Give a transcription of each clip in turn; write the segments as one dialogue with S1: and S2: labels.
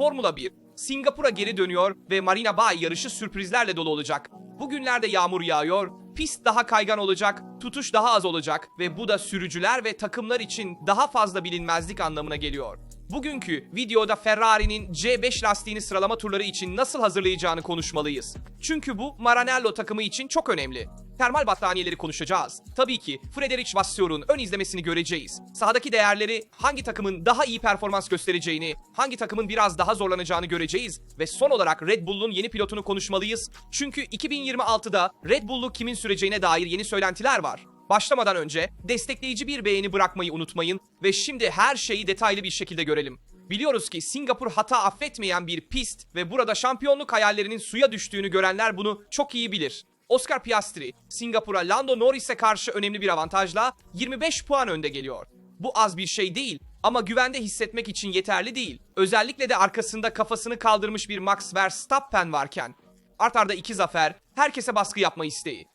S1: Formula 1, Singapur'a geri dönüyor ve Marina Bay yarışı sürprizlerle dolu olacak. Bugünlerde yağmur yağıyor, pist daha kaygan olacak, tutuş daha az olacak ve bu da sürücüler ve takımlar için daha fazla bilinmezlik anlamına geliyor. Bugünkü videoda Ferrari'nin C5 lastiğini sıralama turları için nasıl hazırlayacağını konuşmalıyız. Çünkü bu Maranello takımı için çok önemli. Termal battaniyeleri konuşacağız. Tabii ki Frederic Vasseur'un ön izlemesini göreceğiz. Sahadaki değerleri, hangi takımın daha iyi performans göstereceğini, hangi takımın biraz daha zorlanacağını göreceğiz ve son olarak Red Bull'un yeni pilotunu konuşmalıyız. Çünkü 2026'da Red Bull'u kimin süreceğine dair yeni söylentiler var. Başlamadan önce destekleyici bir beğeni bırakmayı unutmayın ve şimdi her şeyi detaylı bir şekilde görelim. Biliyoruz ki Singapur hata affetmeyen bir pist ve burada şampiyonluk hayallerinin suya düştüğünü görenler bunu çok iyi bilir. Oscar Piastri, Singapur'a Lando Norris'e karşı önemli bir avantajla 25 puan önde geliyor. Bu az bir şey değil ama güvende hissetmek için yeterli değil. Özellikle de arkasında kafasını kaldırmış bir Max Verstappen varken. Art arda iki zafer, herkese baskı yapma isteği.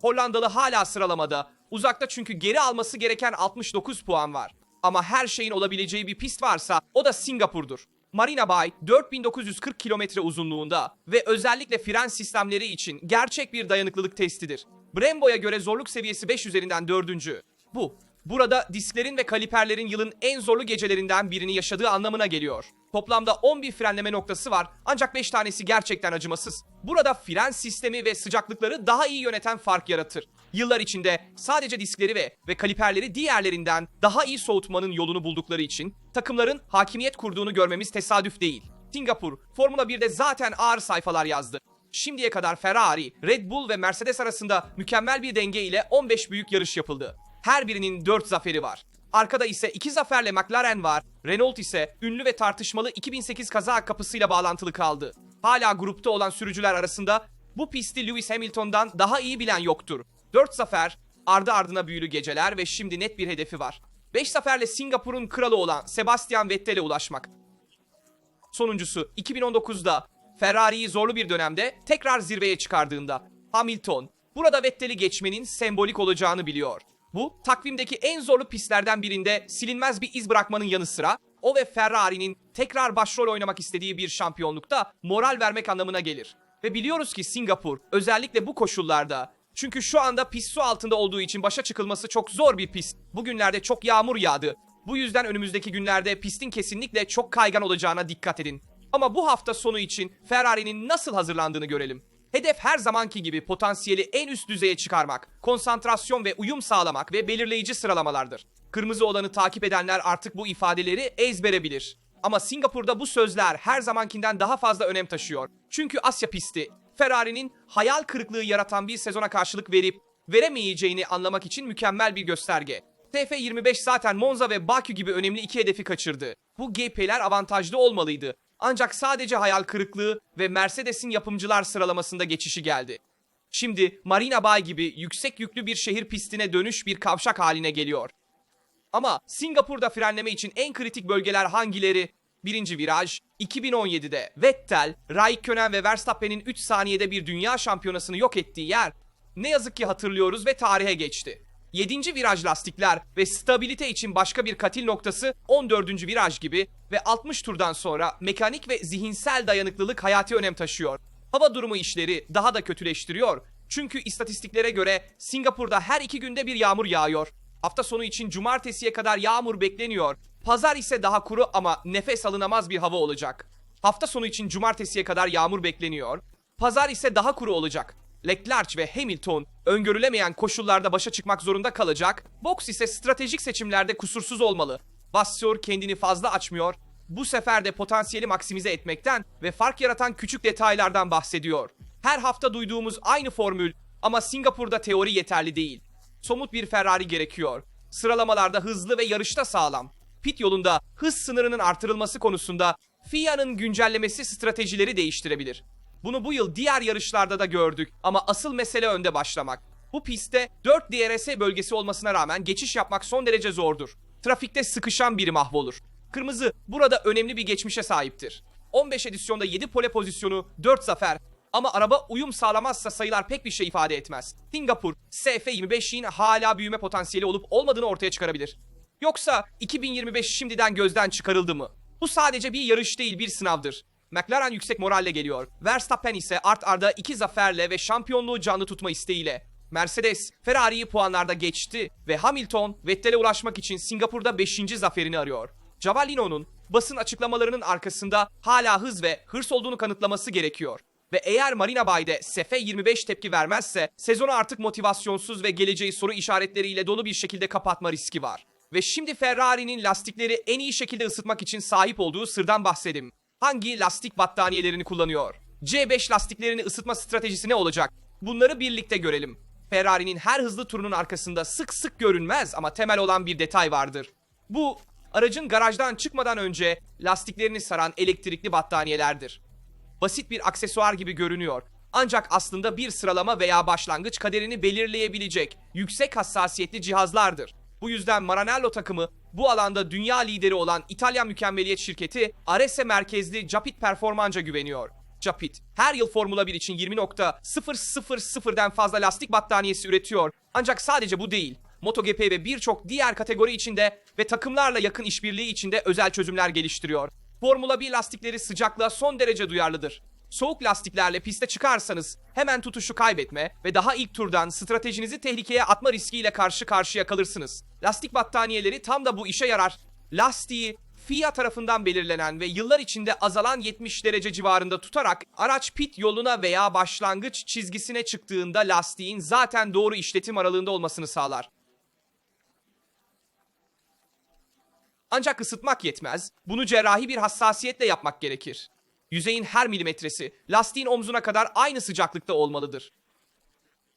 S1: Hollandalı hala sıralamada. Uzakta çünkü geri alması gereken 69 puan var. Ama her şeyin olabileceği bir pist varsa o da Singapur'dur. Marina Bay 4940 kilometre uzunluğunda ve özellikle fren sistemleri için gerçek bir dayanıklılık testidir. Brembo'ya göre zorluk seviyesi 5 üzerinden 4. Bu, burada disklerin ve kaliperlerin yılın en zorlu gecelerinden birini yaşadığı anlamına geliyor. Toplamda 11 frenleme noktası var ancak 5 tanesi gerçekten acımasız. Burada fren sistemi ve sıcaklıkları daha iyi yöneten fark yaratır. Yıllar içinde sadece diskleri ve, ve kaliperleri diğerlerinden daha iyi soğutmanın yolunu buldukları için takımların hakimiyet kurduğunu görmemiz tesadüf değil. Singapur, Formula 1'de zaten ağır sayfalar yazdı. Şimdiye kadar Ferrari, Red Bull ve Mercedes arasında mükemmel bir denge ile 15 büyük yarış yapıldı. Her birinin 4 zaferi var. Arkada ise 2 zaferle McLaren var. Renault ise ünlü ve tartışmalı 2008 kaza kapısıyla bağlantılı kaldı. Hala grupta olan sürücüler arasında bu pisti Lewis Hamilton'dan daha iyi bilen yoktur. 4 zafer, ardı ardına büyülü geceler ve şimdi net bir hedefi var. 5 zaferle Singapur'un kralı olan Sebastian Vettel'e ulaşmak. Sonuncusu 2019'da Ferrari'yi zorlu bir dönemde tekrar zirveye çıkardığında Hamilton burada Vettel'i geçmenin sembolik olacağını biliyor. Bu takvimdeki en zorlu pistlerden birinde silinmez bir iz bırakmanın yanı sıra o ve Ferrari'nin tekrar başrol oynamak istediği bir şampiyonlukta moral vermek anlamına gelir. Ve biliyoruz ki Singapur özellikle bu koşullarda çünkü şu anda pist su altında olduğu için başa çıkılması çok zor bir pist. Bugünlerde çok yağmur yağdı. Bu yüzden önümüzdeki günlerde pistin kesinlikle çok kaygan olacağına dikkat edin. Ama bu hafta sonu için Ferrari'nin nasıl hazırlandığını görelim. Hedef her zamanki gibi potansiyeli en üst düzeye çıkarmak, konsantrasyon ve uyum sağlamak ve belirleyici sıralamalardır. Kırmızı olanı takip edenler artık bu ifadeleri ezbere bilir. Ama Singapur'da bu sözler her zamankinden daha fazla önem taşıyor. Çünkü Asya pisti Ferrari'nin hayal kırıklığı yaratan bir sezona karşılık verip veremeyeceğini anlamak için mükemmel bir gösterge. TF25 zaten Monza ve Bakü gibi önemli iki hedefi kaçırdı. Bu GP'ler avantajlı olmalıydı. Ancak sadece hayal kırıklığı ve Mercedes'in yapımcılar sıralamasında geçişi geldi. Şimdi Marina Bay gibi yüksek yüklü bir şehir pistine dönüş bir kavşak haline geliyor. Ama Singapur'da frenleme için en kritik bölgeler hangileri? Birinci viraj, 2017'de Vettel, Raikkonen ve Verstappen'in 3 saniyede bir dünya şampiyonasını yok ettiği yer. Ne yazık ki hatırlıyoruz ve tarihe geçti. 7. viraj lastikler ve stabilite için başka bir katil noktası 14. viraj gibi ve 60 turdan sonra mekanik ve zihinsel dayanıklılık hayati önem taşıyor. Hava durumu işleri daha da kötüleştiriyor. Çünkü istatistiklere göre Singapur'da her iki günde bir yağmur yağıyor. Hafta sonu için cumartesiye kadar yağmur bekleniyor. Pazar ise daha kuru ama nefes alınamaz bir hava olacak. Hafta sonu için cumartesiye kadar yağmur bekleniyor. Pazar ise daha kuru olacak. Leclerc ve Hamilton öngörülemeyen koşullarda başa çıkmak zorunda kalacak. Box ise stratejik seçimlerde kusursuz olmalı. Vasseur kendini fazla açmıyor. Bu sefer de potansiyeli maksimize etmekten ve fark yaratan küçük detaylardan bahsediyor. Her hafta duyduğumuz aynı formül ama Singapur'da teori yeterli değil. Somut bir Ferrari gerekiyor. Sıralamalarda hızlı ve yarışta sağlam. Pit yolunda hız sınırının artırılması konusunda FIA'nın güncellemesi stratejileri değiştirebilir. Bunu bu yıl diğer yarışlarda da gördük ama asıl mesele önde başlamak. Bu pistte 4 DRS bölgesi olmasına rağmen geçiş yapmak son derece zordur. Trafikte sıkışan biri mahvolur. Kırmızı burada önemli bir geçmişe sahiptir. 15 edisyonda 7 pole pozisyonu, 4 zafer ama araba uyum sağlamazsa sayılar pek bir şey ifade etmez. Singapur, SF25'in hala büyüme potansiyeli olup olmadığını ortaya çıkarabilir. Yoksa 2025 şimdiden gözden çıkarıldı mı? Bu sadece bir yarış değil bir sınavdır. McLaren yüksek moralle geliyor. Verstappen ise art arda iki zaferle ve şampiyonluğu canlı tutma isteğiyle. Mercedes, Ferrari'yi puanlarda geçti ve Hamilton, Vettel'e ulaşmak için Singapur'da 5. zaferini arıyor. Cavallino'nun basın açıklamalarının arkasında hala hız ve hırs olduğunu kanıtlaması gerekiyor. Ve eğer Marina Bay'de Sefe 25 tepki vermezse sezonu artık motivasyonsuz ve geleceği soru işaretleriyle dolu bir şekilde kapatma riski var. Ve şimdi Ferrari'nin lastikleri en iyi şekilde ısıtmak için sahip olduğu sırdan bahsedim. Hangi lastik battaniyelerini kullanıyor? C5 lastiklerini ısıtma stratejisi ne olacak? Bunları birlikte görelim. Ferrari'nin her hızlı turunun arkasında sık sık görünmez ama temel olan bir detay vardır. Bu aracın garajdan çıkmadan önce lastiklerini saran elektrikli battaniyelerdir basit bir aksesuar gibi görünüyor. Ancak aslında bir sıralama veya başlangıç kaderini belirleyebilecek yüksek hassasiyetli cihazlardır. Bu yüzden Maranello takımı bu alanda dünya lideri olan İtalyan mükemmeliyet şirketi Arese merkezli Japit Performanca güveniyor. Japit her yıl Formula 1 için 20.000'den fazla lastik battaniyesi üretiyor. Ancak sadece bu değil. MotoGP ve birçok diğer kategori içinde ve takımlarla yakın işbirliği içinde özel çözümler geliştiriyor. Formula 1 lastikleri sıcaklığa son derece duyarlıdır. Soğuk lastiklerle piste çıkarsanız hemen tutuşu kaybetme ve daha ilk turdan stratejinizi tehlikeye atma riskiyle karşı karşıya kalırsınız. Lastik battaniyeleri tam da bu işe yarar. Lastiği FIA tarafından belirlenen ve yıllar içinde azalan 70 derece civarında tutarak araç pit yoluna veya başlangıç çizgisine çıktığında lastiğin zaten doğru işletim aralığında olmasını sağlar. Ancak ısıtmak yetmez. Bunu cerrahi bir hassasiyetle yapmak gerekir. Yüzeyin her milimetresi lastiğin omzuna kadar aynı sıcaklıkta olmalıdır.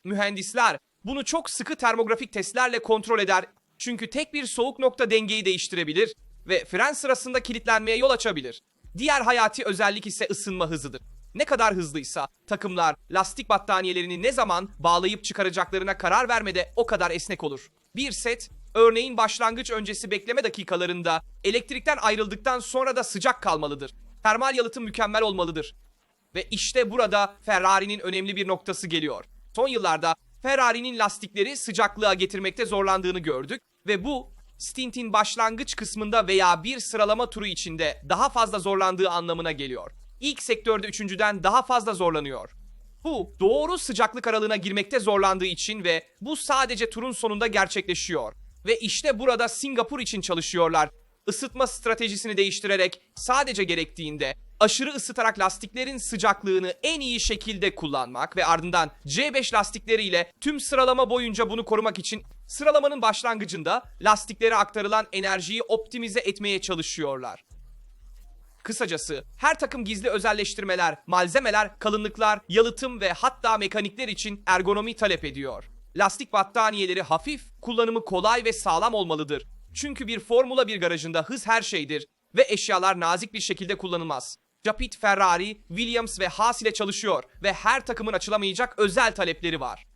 S1: Mühendisler bunu çok sıkı termografik testlerle kontrol eder. Çünkü tek bir soğuk nokta dengeyi değiştirebilir ve fren sırasında kilitlenmeye yol açabilir. Diğer hayati özellik ise ısınma hızıdır. Ne kadar hızlıysa takımlar lastik battaniyelerini ne zaman bağlayıp çıkaracaklarına karar vermede o kadar esnek olur. Bir set örneğin başlangıç öncesi bekleme dakikalarında elektrikten ayrıldıktan sonra da sıcak kalmalıdır. Termal yalıtım mükemmel olmalıdır. Ve işte burada Ferrari'nin önemli bir noktası geliyor. Son yıllarda Ferrari'nin lastikleri sıcaklığa getirmekte zorlandığını gördük ve bu stintin başlangıç kısmında veya bir sıralama turu içinde daha fazla zorlandığı anlamına geliyor. İlk sektörde üçüncüden daha fazla zorlanıyor. Bu doğru sıcaklık aralığına girmekte zorlandığı için ve bu sadece turun sonunda gerçekleşiyor. Ve işte burada Singapur için çalışıyorlar. Isıtma stratejisini değiştirerek sadece gerektiğinde aşırı ısıtarak lastiklerin sıcaklığını en iyi şekilde kullanmak ve ardından C5 lastikleriyle tüm sıralama boyunca bunu korumak için sıralamanın başlangıcında lastiklere aktarılan enerjiyi optimize etmeye çalışıyorlar. Kısacası her takım gizli özelleştirmeler, malzemeler, kalınlıklar, yalıtım ve hatta mekanikler için ergonomi talep ediyor. Lastik battaniyeleri hafif, kullanımı kolay ve sağlam olmalıdır. Çünkü bir Formula 1 garajında hız her şeydir ve eşyalar nazik bir şekilde kullanılmaz. Japit Ferrari, Williams ve Haas ile çalışıyor ve her takımın açılamayacak özel talepleri var.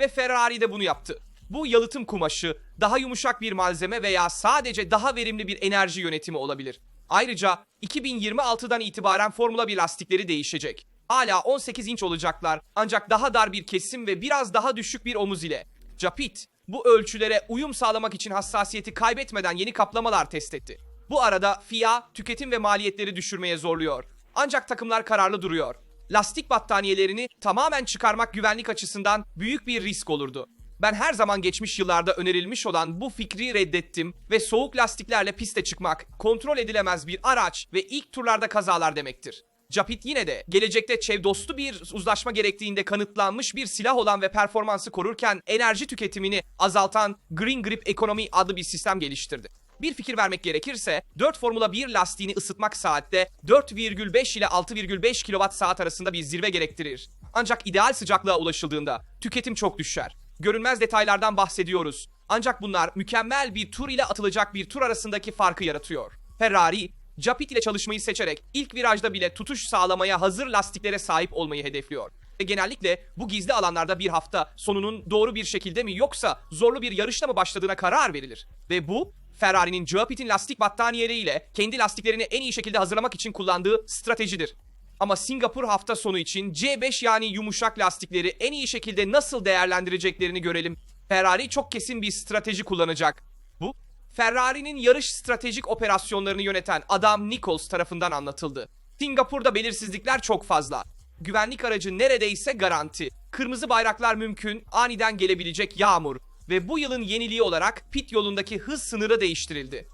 S1: Ve Ferrari de bunu yaptı. Bu yalıtım kumaşı daha yumuşak bir malzeme veya sadece daha verimli bir enerji yönetimi olabilir. Ayrıca 2026'dan itibaren Formula 1 lastikleri değişecek. Hala 18 inç olacaklar ancak daha dar bir kesim ve biraz daha düşük bir omuz ile. Japit bu ölçülere uyum sağlamak için hassasiyeti kaybetmeden yeni kaplamalar test etti. Bu arada FIA tüketim ve maliyetleri düşürmeye zorluyor. Ancak takımlar kararlı duruyor. Lastik battaniyelerini tamamen çıkarmak güvenlik açısından büyük bir risk olurdu. Ben her zaman geçmiş yıllarda önerilmiş olan bu fikri reddettim ve soğuk lastiklerle piste çıkmak kontrol edilemez bir araç ve ilk turlarda kazalar demektir. Japit yine de gelecekte çev dostu bir uzlaşma gerektiğinde kanıtlanmış bir silah olan ve performansı korurken enerji tüketimini azaltan Green Grip Economy adlı bir sistem geliştirdi. Bir fikir vermek gerekirse 4 Formula 1 lastiğini ısıtmak saatte 4,5 ile 6,5 kWh saat arasında bir zirve gerektirir. Ancak ideal sıcaklığa ulaşıldığında tüketim çok düşer. Görünmez detaylardan bahsediyoruz. Ancak bunlar mükemmel bir tur ile atılacak bir tur arasındaki farkı yaratıyor. Ferrari, Japit ile çalışmayı seçerek ilk virajda bile tutuş sağlamaya hazır lastiklere sahip olmayı hedefliyor. Ve genellikle bu gizli alanlarda bir hafta sonunun doğru bir şekilde mi yoksa zorlu bir yarışla mı başladığına karar verilir. Ve bu Ferrari'nin Japit'in lastik battaniyeleriyle kendi lastiklerini en iyi şekilde hazırlamak için kullandığı stratejidir. Ama Singapur hafta sonu için C5 yani yumuşak lastikleri en iyi şekilde nasıl değerlendireceklerini görelim. Ferrari çok kesin bir strateji kullanacak. Bu Ferrari'nin yarış stratejik operasyonlarını yöneten Adam Nichols tarafından anlatıldı. Singapur'da belirsizlikler çok fazla. Güvenlik aracı neredeyse garanti. Kırmızı bayraklar mümkün, aniden gelebilecek yağmur ve bu yılın yeniliği olarak pit yolundaki hız sınırı değiştirildi.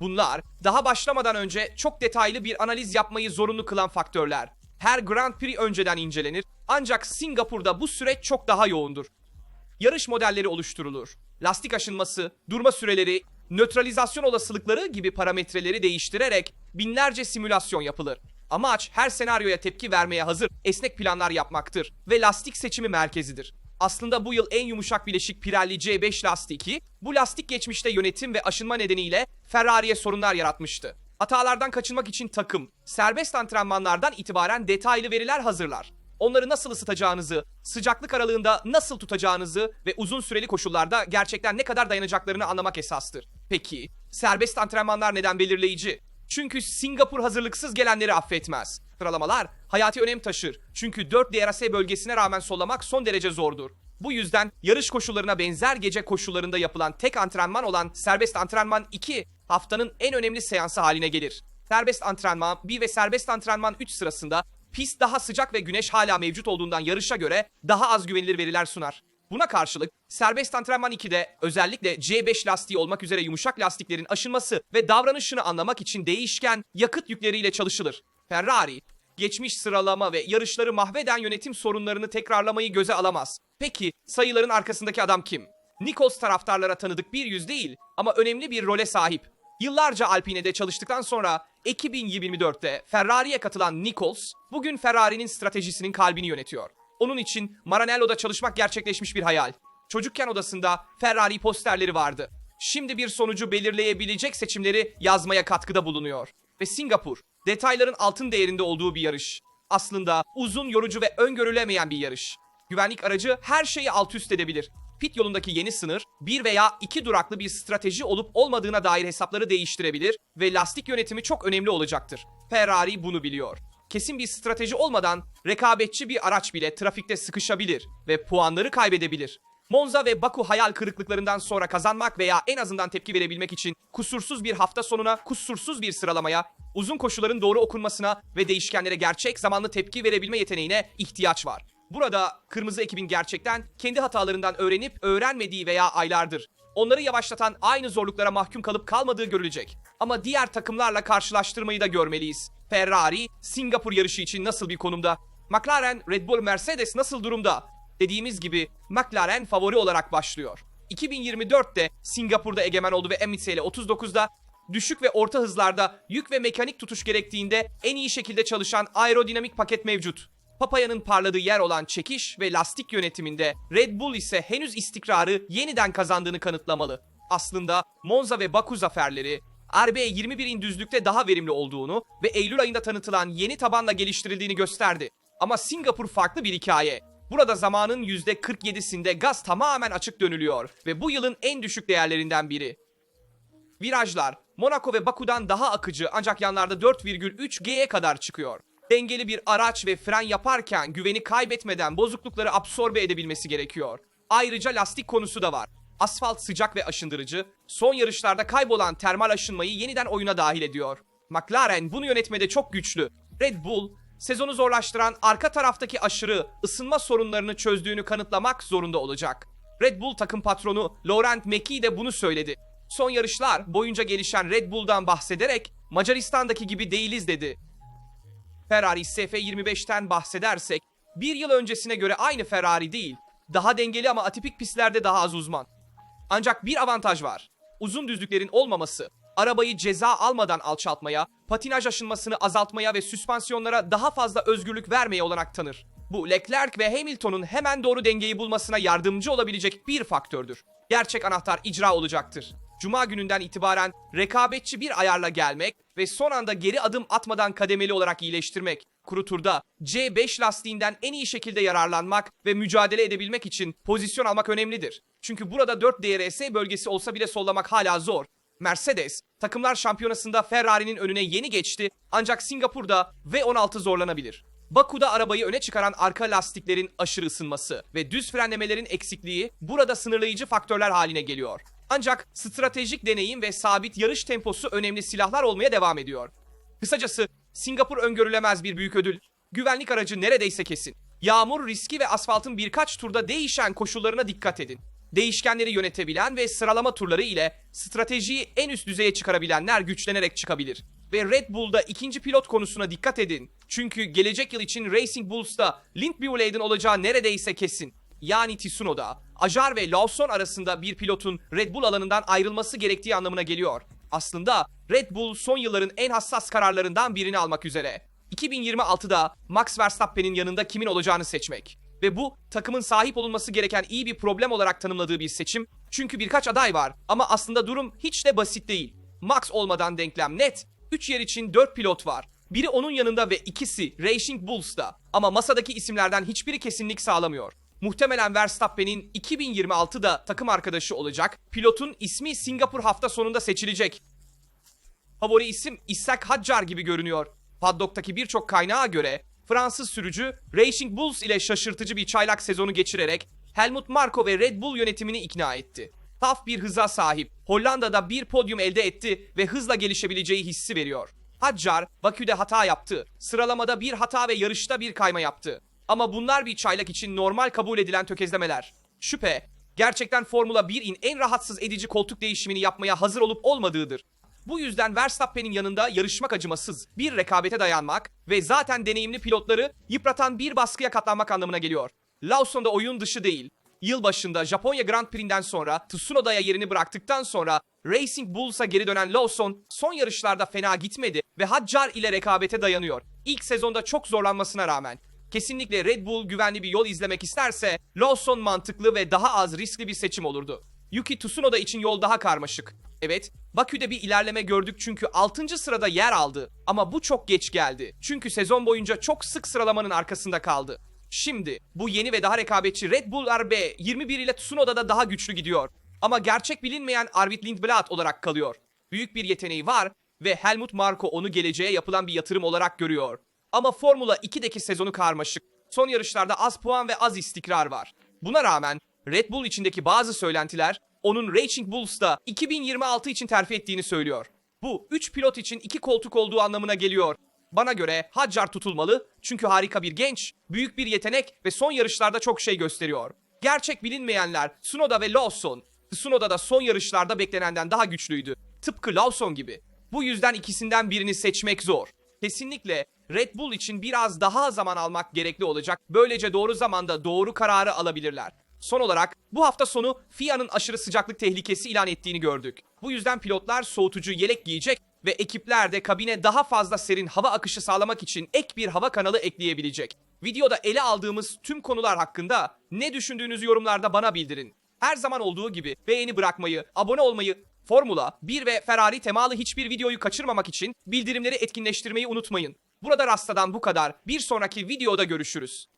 S1: Bunlar daha başlamadan önce çok detaylı bir analiz yapmayı zorunlu kılan faktörler. Her Grand Prix önceden incelenir ancak Singapur'da bu süreç çok daha yoğundur. Yarış modelleri oluşturulur. Lastik aşınması, durma süreleri, nötralizasyon olasılıkları gibi parametreleri değiştirerek binlerce simülasyon yapılır. Amaç her senaryoya tepki vermeye hazır esnek planlar yapmaktır ve lastik seçimi merkezidir. Aslında bu yıl en yumuşak bileşik Pirelli C5 lastiği, bu lastik geçmişte yönetim ve aşınma nedeniyle Ferrari'ye sorunlar yaratmıştı. Hatalardan kaçınmak için takım, serbest antrenmanlardan itibaren detaylı veriler hazırlar. Onları nasıl ısıtacağınızı, sıcaklık aralığında nasıl tutacağınızı ve uzun süreli koşullarda gerçekten ne kadar dayanacaklarını anlamak esastır. Peki, serbest antrenmanlar neden belirleyici? Çünkü Singapur hazırlıksız gelenleri affetmez. Sıralamalar hayati önem taşır. Çünkü 4 DRS bölgesine rağmen sollamak son derece zordur. Bu yüzden yarış koşullarına benzer gece koşullarında yapılan tek antrenman olan serbest antrenman 2 haftanın en önemli seansı haline gelir. Serbest antrenman 1 ve serbest antrenman 3 sırasında pist daha sıcak ve güneş hala mevcut olduğundan yarışa göre daha az güvenilir veriler sunar. Buna karşılık serbest antrenman 2'de özellikle C5 lastiği olmak üzere yumuşak lastiklerin aşınması ve davranışını anlamak için değişken yakıt yükleriyle çalışılır. Ferrari, geçmiş sıralama ve yarışları mahveden yönetim sorunlarını tekrarlamayı göze alamaz. Peki sayıların arkasındaki adam kim? Nichols taraftarlara tanıdık bir yüz değil ama önemli bir role sahip. Yıllarca Alpine'de çalıştıktan sonra 2024'te Ferrari'ye katılan Nichols, bugün Ferrari'nin stratejisinin kalbini yönetiyor. Onun için Maranello'da çalışmak gerçekleşmiş bir hayal. Çocukken odasında Ferrari posterleri vardı. Şimdi bir sonucu belirleyebilecek seçimleri yazmaya katkıda bulunuyor. Ve Singapur, detayların altın değerinde olduğu bir yarış. Aslında uzun, yorucu ve öngörülemeyen bir yarış. Güvenlik aracı her şeyi alt üst edebilir. Pit yolundaki yeni sınır, bir veya iki duraklı bir strateji olup olmadığına dair hesapları değiştirebilir ve lastik yönetimi çok önemli olacaktır. Ferrari bunu biliyor. Kesin bir strateji olmadan rekabetçi bir araç bile trafikte sıkışabilir ve puanları kaybedebilir. Monza ve Baku hayal kırıklıklarından sonra kazanmak veya en azından tepki verebilmek için kusursuz bir hafta sonuna, kusursuz bir sıralamaya, uzun koşuların doğru okunmasına ve değişkenlere gerçek zamanlı tepki verebilme yeteneğine ihtiyaç var. Burada kırmızı ekibin gerçekten kendi hatalarından öğrenip öğrenmediği veya aylardır onları yavaşlatan aynı zorluklara mahkum kalıp kalmadığı görülecek. Ama diğer takımlarla karşılaştırmayı da görmeliyiz. Ferrari, Singapur yarışı için nasıl bir konumda? McLaren, Red Bull, Mercedes nasıl durumda? Dediğimiz gibi McLaren favori olarak başlıyor. 2024'te Singapur'da egemen oldu ve MSL 39'da düşük ve orta hızlarda yük ve mekanik tutuş gerektiğinde en iyi şekilde çalışan aerodinamik paket mevcut. Papaya'nın parladığı yer olan çekiş ve lastik yönetiminde Red Bull ise henüz istikrarı yeniden kazandığını kanıtlamalı. Aslında Monza ve Baku zaferleri RB21'in düzlükte daha verimli olduğunu ve Eylül ayında tanıtılan yeni tabanla geliştirildiğini gösterdi. Ama Singapur farklı bir hikaye. Burada zamanın %47'sinde gaz tamamen açık dönülüyor ve bu yılın en düşük değerlerinden biri. Virajlar Monaco ve Baku'dan daha akıcı ancak yanlarda 4,3 G'ye kadar çıkıyor. Dengeli bir araç ve fren yaparken güveni kaybetmeden bozuklukları absorbe edebilmesi gerekiyor. Ayrıca lastik konusu da var. Asfalt sıcak ve aşındırıcı, son yarışlarda kaybolan termal aşınmayı yeniden oyuna dahil ediyor. McLaren bunu yönetmede çok güçlü. Red Bull, sezonu zorlaştıran arka taraftaki aşırı ısınma sorunlarını çözdüğünü kanıtlamak zorunda olacak. Red Bull takım patronu Laurent Mekiy de bunu söyledi. Son yarışlar boyunca gelişen Red Bull'dan bahsederek Macaristan'daki gibi değiliz dedi. Ferrari SF25'ten bahsedersek bir yıl öncesine göre aynı Ferrari değil. Daha dengeli ama atipik pistlerde daha az uzman. Ancak bir avantaj var. Uzun düzlüklerin olmaması arabayı ceza almadan alçaltmaya, patinaj aşınmasını azaltmaya ve süspansiyonlara daha fazla özgürlük vermeye olanak tanır. Bu Leclerc ve Hamilton'un hemen doğru dengeyi bulmasına yardımcı olabilecek bir faktördür. Gerçek anahtar icra olacaktır. Cuma gününden itibaren rekabetçi bir ayarla gelmek ve son anda geri adım atmadan kademeli olarak iyileştirmek. Kuru turda C5 lastiğinden en iyi şekilde yararlanmak ve mücadele edebilmek için pozisyon almak önemlidir. Çünkü burada 4 DRS bölgesi olsa bile sollamak hala zor. Mercedes, takımlar şampiyonasında Ferrari'nin önüne yeni geçti ancak Singapur'da V16 zorlanabilir. Baku'da arabayı öne çıkaran arka lastiklerin aşırı ısınması ve düz frenlemelerin eksikliği burada sınırlayıcı faktörler haline geliyor. Ancak stratejik deneyim ve sabit yarış temposu önemli silahlar olmaya devam ediyor. Kısacası Singapur öngörülemez bir büyük ödül. Güvenlik aracı neredeyse kesin. Yağmur riski ve asfaltın birkaç turda değişen koşullarına dikkat edin. Değişkenleri yönetebilen ve sıralama turları ile stratejiyi en üst düzeye çıkarabilenler güçlenerek çıkabilir. Ve Red Bull'da ikinci pilot konusuna dikkat edin. Çünkü gelecek yıl için Racing Bulls'ta Lindby Blade'in olacağı neredeyse kesin. Yani Tsunoda, Ajar ve Lawson arasında bir pilotun Red Bull alanından ayrılması gerektiği anlamına geliyor. Aslında Red Bull son yılların en hassas kararlarından birini almak üzere. 2026'da Max Verstappen'in yanında kimin olacağını seçmek. Ve bu takımın sahip olunması gereken iyi bir problem olarak tanımladığı bir seçim. Çünkü birkaç aday var ama aslında durum hiç de basit değil. Max olmadan denklem net. 3 yer için 4 pilot var. Biri onun yanında ve ikisi Racing Bulls'ta. Ama masadaki isimlerden hiçbiri kesinlik sağlamıyor. Muhtemelen Verstappen'in 2026'da takım arkadaşı olacak. Pilotun ismi Singapur hafta sonunda seçilecek. Favori isim İshak Haccar gibi görünüyor. Paddock'taki birçok kaynağa göre Fransız sürücü Racing Bulls ile şaşırtıcı bir çaylak sezonu geçirerek Helmut Marko ve Red Bull yönetimini ikna etti. Taf bir hıza sahip. Hollanda'da bir podyum elde etti ve hızla gelişebileceği hissi veriyor. Haccar, Bakü'de hata yaptı. Sıralamada bir hata ve yarışta bir kayma yaptı. Ama bunlar bir çaylak için normal kabul edilen tökezlemeler. Şüphe, gerçekten Formula 1'in en rahatsız edici koltuk değişimini yapmaya hazır olup olmadığıdır. Bu yüzden Verstappen'in yanında yarışmak acımasız, bir rekabete dayanmak ve zaten deneyimli pilotları yıpratan bir baskıya katlanmak anlamına geliyor. Lawson da oyun dışı değil. Yılbaşında Japonya Grand Prix'den sonra Tsunoda'ya yerini bıraktıktan sonra Racing Bulls'a geri dönen Lawson son yarışlarda fena gitmedi ve Haccar ile rekabete dayanıyor. İlk sezonda çok zorlanmasına rağmen. Kesinlikle Red Bull güvenli bir yol izlemek isterse Lawson mantıklı ve daha az riskli bir seçim olurdu. Yuki Tsunoda için yol daha karmaşık. Evet, Bakü'de bir ilerleme gördük çünkü 6. sırada yer aldı. Ama bu çok geç geldi. Çünkü sezon boyunca çok sık sıralamanın arkasında kaldı. Şimdi bu yeni ve daha rekabetçi Red Bull RB 21 ile Tsunoda'da daha güçlü gidiyor. Ama gerçek bilinmeyen Arvid Lindblad olarak kalıyor. Büyük bir yeteneği var ve Helmut Marko onu geleceğe yapılan bir yatırım olarak görüyor. Ama Formula 2'deki sezonu karmaşık. Son yarışlarda az puan ve az istikrar var. Buna rağmen Red Bull içindeki bazı söylentiler onun Racing Bulls'ta 2026 için terfi ettiğini söylüyor. Bu 3 pilot için 2 koltuk olduğu anlamına geliyor. Bana göre Haccar tutulmalı çünkü harika bir genç, büyük bir yetenek ve son yarışlarda çok şey gösteriyor. Gerçek bilinmeyenler Tsunoda ve Lawson. Tsunoda da son yarışlarda beklenenden daha güçlüydü. Tıpkı Lawson gibi. Bu yüzden ikisinden birini seçmek zor. Kesinlikle Red Bull için biraz daha zaman almak gerekli olacak. Böylece doğru zamanda doğru kararı alabilirler. Son olarak bu hafta sonu FIA'nın aşırı sıcaklık tehlikesi ilan ettiğini gördük. Bu yüzden pilotlar soğutucu yelek giyecek ve ekipler de kabine daha fazla serin hava akışı sağlamak için ek bir hava kanalı ekleyebilecek. Videoda ele aldığımız tüm konular hakkında ne düşündüğünüzü yorumlarda bana bildirin. Her zaman olduğu gibi beğeni bırakmayı, abone olmayı, Formula 1 ve Ferrari temalı hiçbir videoyu kaçırmamak için bildirimleri etkinleştirmeyi unutmayın. Burada Rasta'dan bu kadar. Bir sonraki videoda görüşürüz.